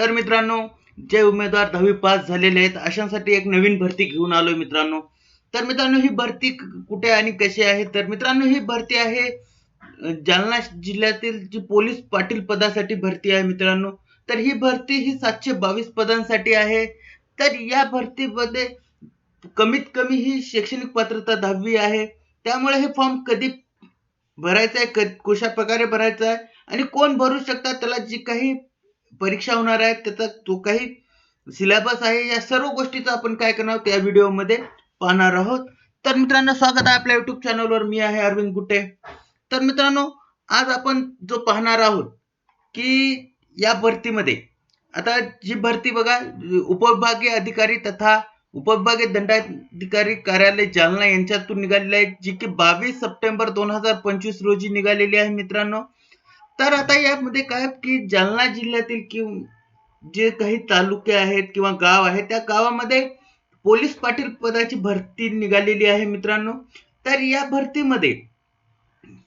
तर मित्रांनो जे उमेदवार दहावी पास झालेले आहेत अशांसाठी एक नवीन भरती घेऊन आलोय मित्रांनो. तर मित्रांनो ही भरती कुठे आणि कशी आहे? तर मित्रांनो ही भरती आहे जालना जिल्ह्यातील जी पोलीस पाटील पदासाठी भरती आहे मित्रांनो. तर ही भरती ही सातशे बावीस पदांसाठी आहे. तर या भरतीमध्ये कमीत कमी ही शैक्षणिक पात्रता दहावी आहे. त्यामुळे हे फॉर्म कधी भरायचं आहे क- कशा प्रकारे भरायचं आहे आणि कोण भरू शकतात त्याला जी काही परीक्षा होणार आहे त्याचा जो काही सिलेबस आहे या सर्व गोष्टीचा आपण काय करणार या व्हिडिओमध्ये पाहणार आहोत. तर मित्रांनो स्वागत आहे आपल्या युट्यूब चॅनलवर मी आहे अरविंद गुटे. तर मित्रांनो आज आपण जो पाहणार आहोत की या भरतीमध्ये आता जी भरती बघा उपविभागीय अधिकारी तथा उपविभागीय दंडाधिकारी कार्यालय जालना यांच्यातून निघालेली आहे जी की बावीस सप्टेंबर दोन हजार पंचवीस रोजी निघालेली आहे मित्रांनो. तर आता यामध्ये काय की जालना जिल्ह्यातील कि जे काही तालुके आहेत किंवा गाव आहेत त्या गावामध्ये पोलीस पाटील पदाची भरती निघालेली आहे मित्रांनो. तर या भरतीमध्ये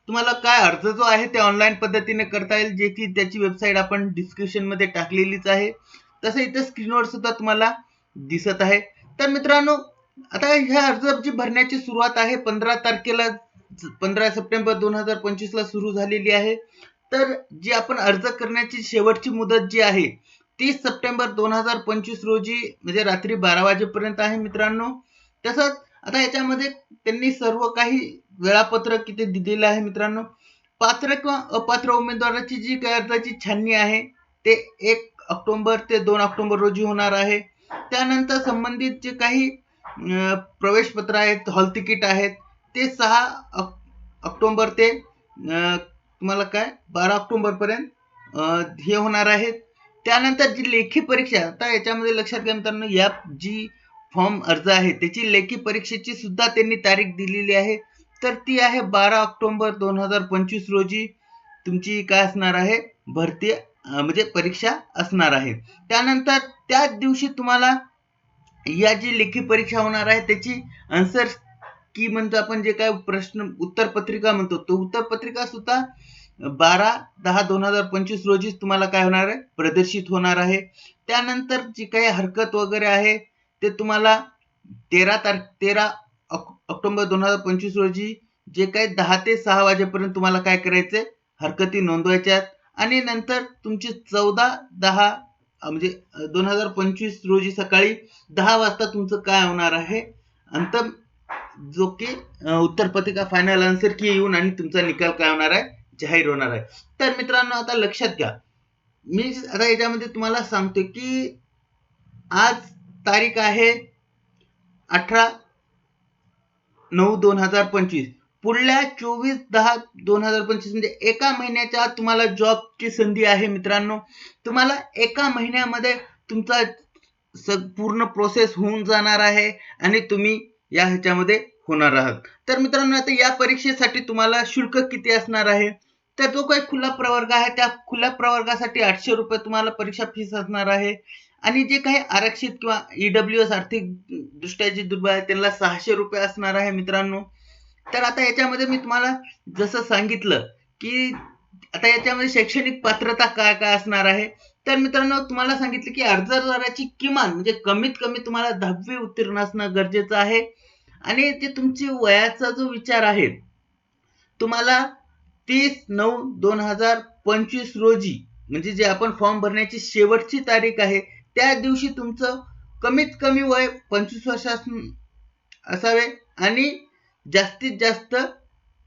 तुम्हाला काय अर्ज जो आहे ते ऑनलाईन पद्धतीने करता येईल जे की त्याची वेबसाईट आपण डिस्क्रिप्शनमध्ये टाकलेलीच आहे. तसं इथे स्क्रीनवर सुद्धा तुम्हाला दिसत आहे. तर मित्रांनो आता ह्या अर्ज भरण्याची सुरुवात आहे पंधरा तारखेला पंधरा सप्टेंबर दोन हजार पंचवीसला सुरू झालेली आहे. तर जी आपण अर्ज करण्याची शेवटची मुदत जी आहे तीस सप्टेंबर दोन हजार पंचवीस रोजी म्हणजे रात्री बारा वाजेपर्यंत आहे मित्रांनो. तसंच आता याच्यामध्ये त्यांनी सर्व काही वेळापत्रक किती दिलेलं आहे मित्रांनो. पात्र किंवा अपात्र उमेदवाराची जी काही अर्जाची छाननी आहे ते एक ऑक्टोंबर ते दोन ऑक्टोंबर रोजी होणार आहे. त्यानंतर संबंधित जे काही प्रवेशपत्र आहेत हॉल तिकीट आहेत ते सहा ऑक्टोंबर ते तुम्हाला काय? बारा ऑक्टोबर पर्यंत हे होणार आहेत त्यानंतर जी लेखी परीक्षा आता याच्यामध्ये लक्षात घ्या मित्रांनो या जी फॉर्म अर्ज आहे त्याची लेखी परीक्षेची सुद्धा त्यांनी तारीख दिलेली आहे. तर ती आहे बारा ऑक्टोंबर दोन हजार पंचवीस रोजी तुमची काय असणार आहे? भरती म्हणजे परीक्षा असणार आहे. त्यानंतर त्याच दिवशी तुम्हाला या जी लेखी परीक्षा होणार आहे त्याची आन्सर की म्हणतो आपण जे काय प्रश्न उत्तर पत्रिका म्हणतो तो उत्तर पत्रिका सुद्धा बारा दहा दोन हजार पंचवीस रोजीच तुम्हाला काय होणार आहे? प्रदर्शित होणार आहे. त्यानंतर जी काही हरकत वगैरे आहे ते तुम्हाला तेरा तार तेरा ऑक्टोबर दोन हजार पंचवीस रोजी जे काही दहा ते सहा वाजेपर्यंत तुम्हाला काय करायचंय? हरकती नोंदवायच्या आहेत. आणि नंतर तुमची चौदा दहा म्हणजे दोन हजार पंचवीस रोजी सकाळी दहा वाजता तुमचं काय होणार आहे? अंतम जो की उत्तर पत्रिका फायनल आन्सर की येऊन आणि तुमचा निकाल काय होणार आहे? जाहीर होणार आहे. तर मित्रांनो आता लक्षात घ्या. मी आता याच्यामध्ये तुम्हाला सांगतो की आज तारीख आहे अठरा नऊ दोन हजार पंचवीस. पुढल्या चोवीस दहा दोन हजार पंचवीस म्हणजे एका महिन्याच्या आत तुम्हाला जॉबची संधी आहे मित्रांनो. तुम्हाला एका महिन्यामध्ये तुमचा पूर्ण प्रोसेस होऊन जाणार आहे आणि तुम्ही या ह्याच्यामध्ये होणार आहात. तर मित्रांनो आता या परीक्षेसाठी तुम्हाला शुल्क किती असणार आहे? तर जो काही खुला प्रवर्ग आहे. त्या खुल्या प्रवर्गासाठी आठशे रुपये तुम्हाला परीक्षा फीस असणार आहे. आणि जे काही आरक्षित किंवा ईडब्ल्यू एस आर्थिक दृष्ट्या जे दुर्बळ आहे त्यांना सहाशे रुपये असणार आहे मित्रांनो. तर आता याच्यामध्ये मी तुम्हाला जसं सांगितलं की आता याच्यामध्ये शैक्षणिक पात्रता काय काय असणार आहे? तर मित्रांनो तुम्हाला सांगितलं की अर्जदाराची किमान म्हणजे कमीत कमी तुम्हाला दहावी उत्तीर्ण असणं गरजेचं आहे. आणि ते तुमची वयाचा जो विचार आहे तुम्हाला तीस नऊ दोन हजार पंचवीस रोजी म्हणजे जे आपण फॉर्म भरण्याची शेवटची तारीख आहे त्या दिवशी तुमचं कमीत कमी वय पंचवीस वर्ष असावे आणि जास्तीत जास्त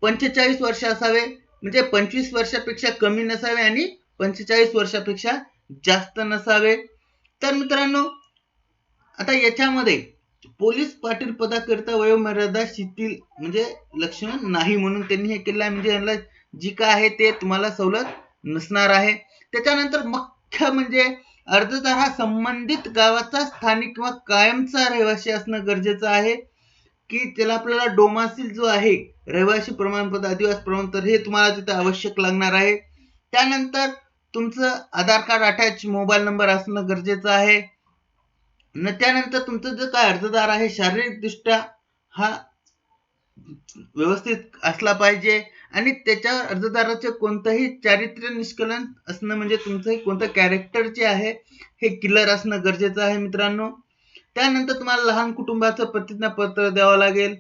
पंचेचाळीस वर्ष असावे. म्हणजे पंचवीस वर्षापेक्षा कमी नसावे आणि पंचेचाळीस वर्षापेक्षा जास्त नसावे. तर मित्रांनो आता याच्यामध्ये पोलीस पाटील पदाकरिता वयोमर्यादा शिथिल म्हणजे लक्षण नाही म्हणून त्यांनी हे केलं आहे. म्हणजे यांना जी काय आहे ते तुम्हाला सवलत नसणार आहे. त्याच्यानंतर मुख्य म्हणजे अर्जदार हा संबंधित गावाचा स्थानिक किंवा कायमचा रहिवासी असणं गरजेचं आहे. की त्याला आपल्याला डोमासील जो आहे रहिवासी प्रमाणपत्र आदिवासी प्रमाणपत्र हे तुम्हाला तिथे आवश्यक लागणार आहे. त्यानंतर तुमचं Aadhaar card attach mobile number असणं गरजेचं आहे. न त्यानंतर तुमचं जो काय अर्जदार आहे शारीरिकदृष्ट्या हा व्यवस्थित असला पाहिजे. आणि त्याच्या अर्जदाराचे कोणतंही चारित्र्य निष्कलन असणं म्हणजे तुमचं कोणतं कॅरेक्टर जे आहे हे किलर असणं गरजेचं आहे मित्रांनो. त्यानंतर तुम्हाला लहान कुटुंबाचं प्रतिज्ञापत्र द्यावं लागेल.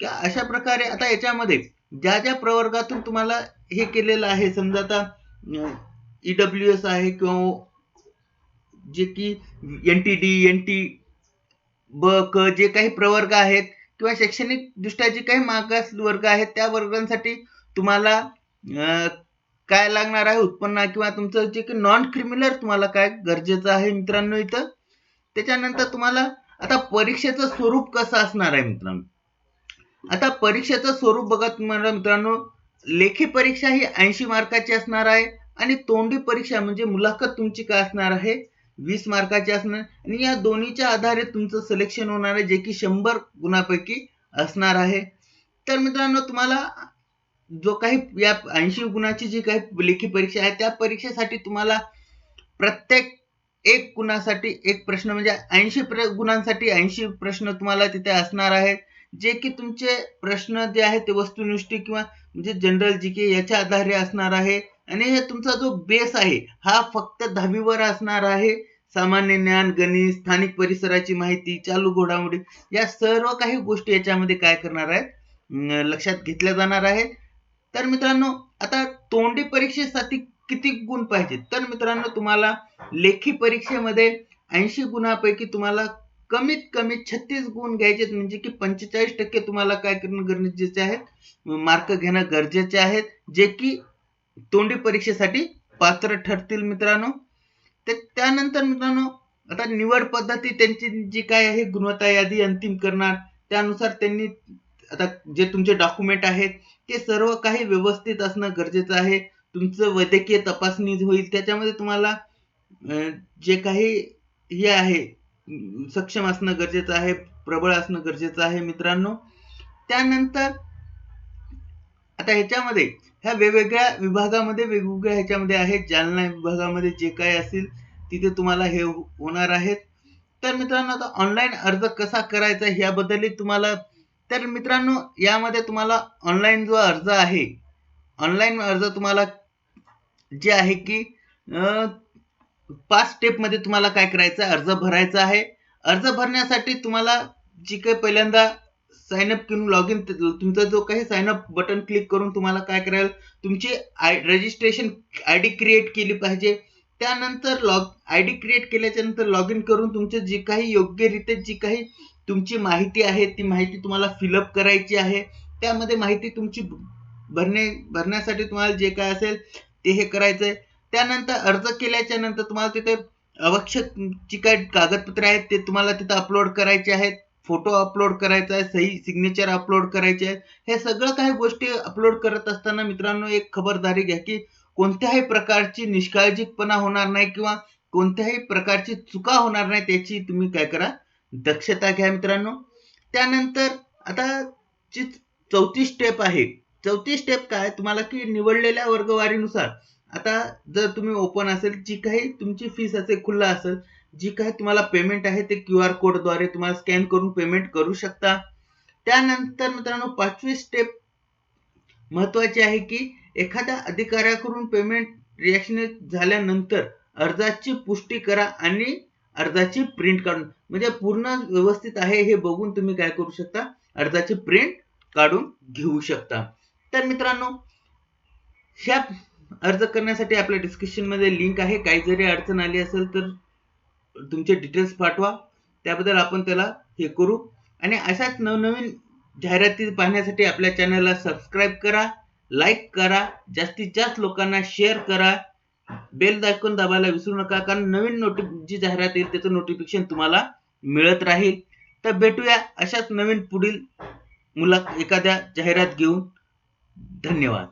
की अशा प्रकारे आता याच्यामध्ये ज्या ज्या प्रवर्गातून तुम्हाला हे केलेलं आहे समजा आता ई डब्ल्यू एस आहे किंवा जे की N T D N T ब क जे काही प्रवर्ग आहेत किंवा शैक्षणिक दृष्ट्या जे काही मागास वर्ग आहेत त्या वर्गांसाठी तुम्हाला काय लागणार आहे उत्पन्न किंवा तुमचं जे की नॉन क्रिमिनल तुम्हाला काय गरजेचं आहे मित्रांनो इथं? त्याच्यानंतर तुम्हाला आता परीक्षेचं स्वरूप कसं असणार आहे मित्रांनो? आता परीक्षेचं स्वरूप बघा तुम्हाला मित्रांनो लेखी परीक्षा ही ऐंशी मार्काची असणार आहे. आणि तोंडी परीक्षा म्हणजे मुलाखत तुमची काय असणार आहे? वीस मार्काची असणार. आणि या दोन्हीच्या आधारे तुमचं सिलेक्शन होणार आहे जे की शंभर गुणापैकी असणार आहे. तर मित्रांनो तुम्हाला जो काही या ऐंशी गुणाची जी काही लेखी परीक्षा आहे त्या परीक्षेसाठी तुम्हाला प्रत्येक एक गुणासाठी एक प्रश्न म्हणजे ऐंशी प्र गुणांसाठी ऐंशी प्रश्न तुम्हाला तिथे असणार आहेत. जे की तुमचे प्रश्न जे आहेत ते वस्तुनिष्ठ किंवा म्हणजे जनरल जी के याच्या आधारे असणार आहे. आणि हे तुमचा जो बेस आहे हा फक्त दहावीवर असणार आहे. सामान्य ज्ञान गणित स्थानिक परिसराची माहिती चालू घोडामोडी या सर्व काही गोष्टी याच्यामध्ये काय करणार आहेत? लक्षात घेतल्या जाणार आहेत. तर मित्रांनो आता तोंडी परीक्षेसाठी किती गुण पाहिजेत? तर मित्रांनो तुम्हाला लेखी परीक्षेमध्ये ऐंशी गुणापैकी तुम्हाला कमीत कमी छत्तीस गुण घ्यायचे म्हणजे की पंचेचाळीस टक्के तुम्हाला काय करणं गरजेचे आहेत मार्क घेणं गरजेचे आहेत जे की तोंडी परीक्षेसाठी पात्र ठरतील मित्रांनो. ते त्यानंतर मित्रांनो आता निवड पद्धती त्यांची जी काय आहे गुणवत्ता यादी अंतिम करणार त्यानुसार त्यांनी आता जे तुमचे डॉक्युमेंट आहेत ते सर्व काही व्यवस्थित असणं गरजेचं आहे. तुमचं वैद्यकीय तपासणी होईल त्याच्यामध्ये तुम्हाला जे काही हे आहे सक्षम असणं गरजेचं आहे प्रबळ असणं गरजेचं आहे मित्रांनो. त्यानंतर आता ह्याच्यामध्ये ह्या वेगवेगळ्या विभागामध्ये वेगवेगळ्या ह्याच्यामध्ये आहेत. जालना विभागामध्ये जे काही असेल तिथे तुम्हाला हे होणार आहेत. तर मित्रांनो आता ऑनलाईन अर्ज कसा करायचा ह्याबद्दलही तुम्हाला तर मित्रांनो यामध्ये तुम्हाला ऑनलाईन जो अर्ज आहे ऑनलाईन अर्ज तुम्हाला जे आहे की पाच स्टेपमध्ये तुम्हाला काय करायचं आहे? अर्ज भरायचा आहे. अर्ज भरण्यासाठी तुम्हाला जी काही पहिल्यांदा साइन अप करून लॉग इन तुमचा जो काही साइन अप बटन क्लिक करून तुम्हाला काय करायला तुमची I registration I D create केली पाहिजे. त्यानंतर लॉग आय डी क्रिएट केल्याच्यानंतर लॉग इन करून तुमचे जी काही योग्यरीत्या जी काही तुमची माहिती आहे ती माहिती तुम्हाला फिलअप करायची आहे. त्यामध्ये माहिती तुमची भरणे भरण्यासाठी तुम्हाला जे काय असेल ते हे करायचं आहे त्यानंतर अर्ज केल्याच्यानंतर तुम्हाला तिथे आवश्यक जी काही कागदपत्रे आहेत ते तुम्हाला तिथे अपलोड करायचे आहेत. फोटो अपलोड करायचा आहे सही सिग्नेचर अपलोड करायचे आहे. हे सगळं काही गोष्टी अपलोड करत असताना मित्रांनो एक खबरदारी घ्या की कोणत्याही प्रकारची निष्काळजीपणा होणार नाही किंवा कोणत्याही प्रकारची चुका होणार नाही त्याची तुम्ही काय करा दक्षता घ्या मित्रांनो. त्यानंतर आता जी चौथी स्टेप आहे चौथी स्टेप काय तुम्हाला की निवडलेल्या वर्गवारीनुसार. आता जर तुम्ही ओपन असेल जी काही तुमची फीस असेल खुल्ला असेल जी काय तुम्हाला पेमेंट आहे ते क्यू आर कोडद्वारे तुम्हाला स्कॅन करून पेमेंट करू शकता. त्यानंतर मित्रांनो पाचवी स्टेप महत्वाची आहे की एखाद्या अधिकाऱ्याकडून पेमेंट रिॲक्शन झाल्यानंतर अर्जाची पुष्टी करा आणि अर्जाची प्रिंट काढून म्हणजे पूर्ण व्यवस्थित आहे हे बघून तुम्ही काय करू शकता? अर्जाची प्रिंट काढून घेऊ शकता. तर मित्रांनो ह्या अर्ज करण्यासाठी आपल्या डिस्क्रिप्शनमध्ये लिंक आहे. काही जरी अडचण आली असेल तर तुमचे डिटेल्स पाठवा. त्याबद्दल आपण त्याला हे करू. आणि अशाच नवनवीन जाहिराती पाहण्यासाठी आपल्या चॅनलला सबस्क्राईब करा लाईक करा जास्तीत जास्त लोकांना शेअर करा. बेल दाखवून दाबायला विसरू नका कारण नवीन नोटि जी जाहिरात येईल त्याचं नोटिफिकेशन तुम्हाला मिळत राहील. तर भेटूया अशाच नवीन पुढील मुला एखाद्या जाहिरात घेऊन. धन्यवाद.